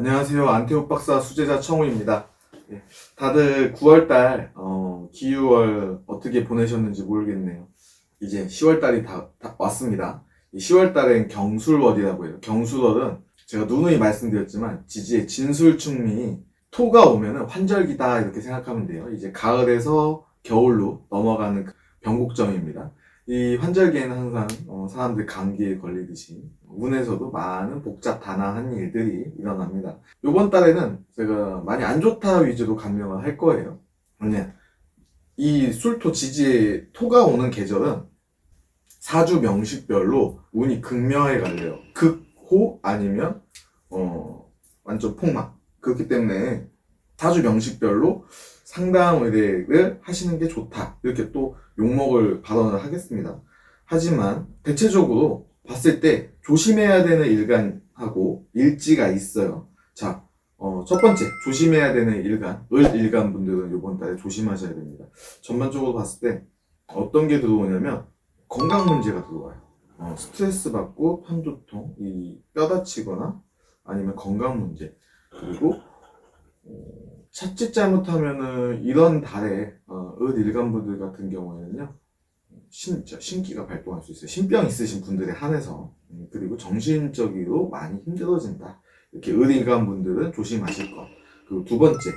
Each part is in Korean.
안녕하세요. 안태욱 박사 수제자 청우입니다. 예, 다들 9월달, 어, 기유월 어떻게 보내셨는지 모르겠네요. 이제 10월달이 다, 다 왔습니다. 이 10월달엔 경술월이라고 해요. 경술월은 제가 누누이 말씀드렸지만 지지의 진술충미 토가 오면은 환절기다 이렇게 생각하면 돼요. 이제 가을에서 겨울로 넘어가는 그 변곡점입니다. 이 환절기에는 항상 어, 사람들이 감기에 걸리듯이 운에서도 많은 복잡 다양한 일들이 일어납니다. 요번 달에는 제가 많이 안 좋다 위주로 감명을 할 거예요. 왜냐, 이 술토 지지의 토가 오는 계절은 사주 명식별로 운이 극명하게 갈려요. 극호 아니면 어 완전 폭망. 그렇기 때문에 사주 명식별로 상담 의뢰를 하시는 게 좋다. 이렇게 또 욕먹을 발언을 하겠습니다. 하지만 대체적으로 봤을 때 조심해야 되는 일간하고 일지가 있어요. 자, 어, 첫 번째, 조심해야 되는 일간, 을 일간 분들은 이번 달에 조심하셔야 됩니다. 전반적으로 봤을 때 어떤 게 들어오냐면 건강 문제가 들어와요. 어, 스트레스 받고 편두통, 이 뼈 다치거나 아니면 건강 문제, 그리고 어, 자칫 잘못하면은 이런 달에 어, 을 일간 분들 같은 경우에는요 신, 저, 신기가 발동할 수 있어요. 신병 있으신 분들에 한해서 음, 그리고 정신적으로 많이 힘들어진다. 이렇게 을 일간 분들은 조심하실 것. 그리고 두 번째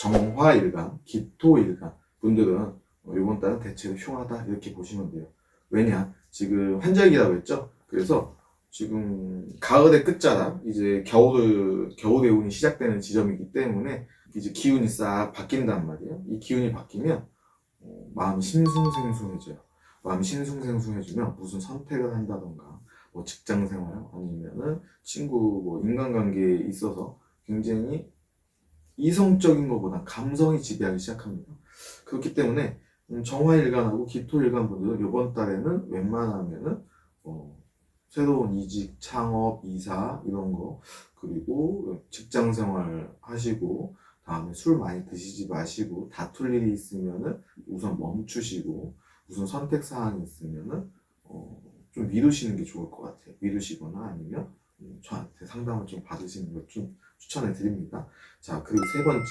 정화 일간, 기토 일간 분들은 어, 이번 달은 대체로 흉하다 이렇게 보시면 돼요. 왜냐 지금 환절기라고 했죠. 그래서 지금 가을의 끝자락 이제 겨울 겨울의 운이 시작되는 지점이기 때문에 이제 기운이 싹 바뀐단 말이에요. 이 기운이 바뀌면 어, 마음이 싱숭생숭해져요. 마음이 싱숭생숭해지면 무슨 선택을 한다던가 뭐 직장 생활 아니면은 친구 뭐 인간관계에 있어서 굉장히 이성적인 것보다 감성이 지배하기 시작합니다. 그렇기 때문에 음, 정화일간하고 기토일간 분들은 이번 달에는 웬만하면은 어, 새로운 이직, 창업, 이사 이런 거 그리고 직장 생활 하시고 다음에 술 많이 드시지 마시고 다툴 일이 있으면은 우선 멈추시고 무슨 선택 사항이 있으면은 어, 좀 미루시는 게 좋을 것 같아요. 미루시거나 아니면 음, 저한테 상담을 좀 받으시는 걸 좀 추천해 드립니다. 자 그리고 세 번째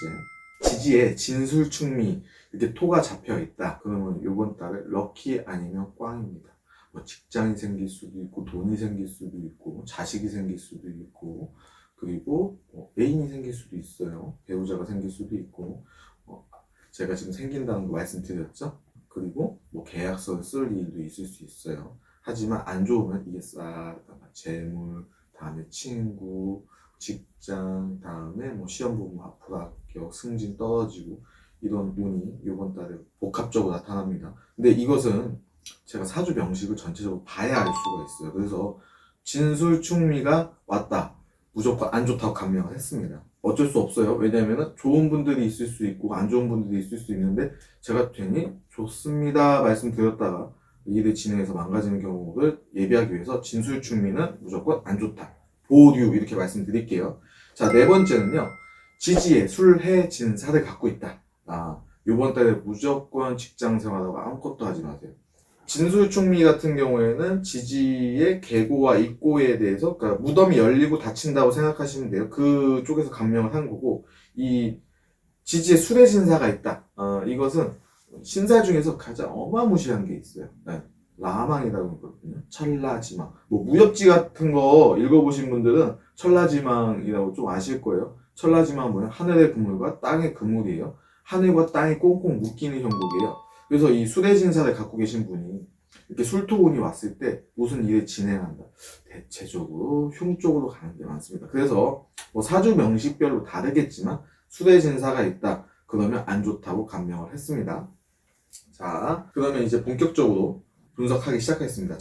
지지에 진술충미 이렇게 토가 잡혀 있다. 그러면 이번 달에 럭키 아니면 꽝입니다. 뭐 직장이 생길 수도 있고 돈이 생길 수도 있고 자식이 생길 수도 있고 그리고 뭐 애인이 생길 수도 있어요. 배우자가 생길 수도 있고 어, 제가 지금 생긴다는 거 말씀드렸죠. 그리고 뭐 계약서를 쓸 일도 있을 수 있어요. 하지만 안 좋으면 이게 싹 재물, 다음에 친구, 직장, 다음에 뭐 시험 보면 앞으로 합격, 승진 떨어지고 이런 운이 이번 달에 복합적으로 나타납니다. 근데 이것은 제가 사주 명식을 전체적으로 봐야 알 수가 있어요. 그래서 진술 충미가 왔다. 무조건 안 좋다고 감명을 했습니다. 어쩔 수 없어요. 왜냐면은 좋은 분들이 있을 수 있고 안 좋은 분들이 있을 수 있는데 제가 괜히 좋습니다 말씀드렸다가 일을 진행해서 망가지는 경우를 예비하기 위해서 진술충미는 무조건 안 좋다. 보류 이렇게 말씀드릴게요. 자, 네 번째는요. 지지에 술해 진사를 갖고 있다. 아, 요번 달에 무조건 직장 생활하고 아무것도 하지 마세요. 진술충미 같은 경우에는 지지의 계고와 입고에 대해서 그러니까 무덤이 열리고 닫힌다고 생각하시면 돼요. 그 쪽에서 감명을 한 거고 이 지지에 술의 신사가 있다. 어, 이것은 신사 중에서 가장 어마무시한 게 있어요. 네. 라망이라고 하거든요. 천라지망. 뭐 무협지 같은 거 읽어보신 분들은 천라지망이라고 좀 아실 거예요. 천라지망은 뭐냐? 하늘의 그물과 땅의 그물이에요. 하늘과 땅이 꽁꽁 묶이는 형국이에요. 그래서 이 술의 진사를 갖고 계신 분이 이렇게 술토운이 왔을 때 무슨 일을 진행한다. 대체적으로 흉 쪽으로 가는 게 많습니다. 그래서 뭐 사주 명식별로 다르겠지만 술의 진사가 있다. 그러면 안 좋다고 감명을 했습니다. 자, 그러면 이제 본격적으로 분석하기 시작하겠습니다.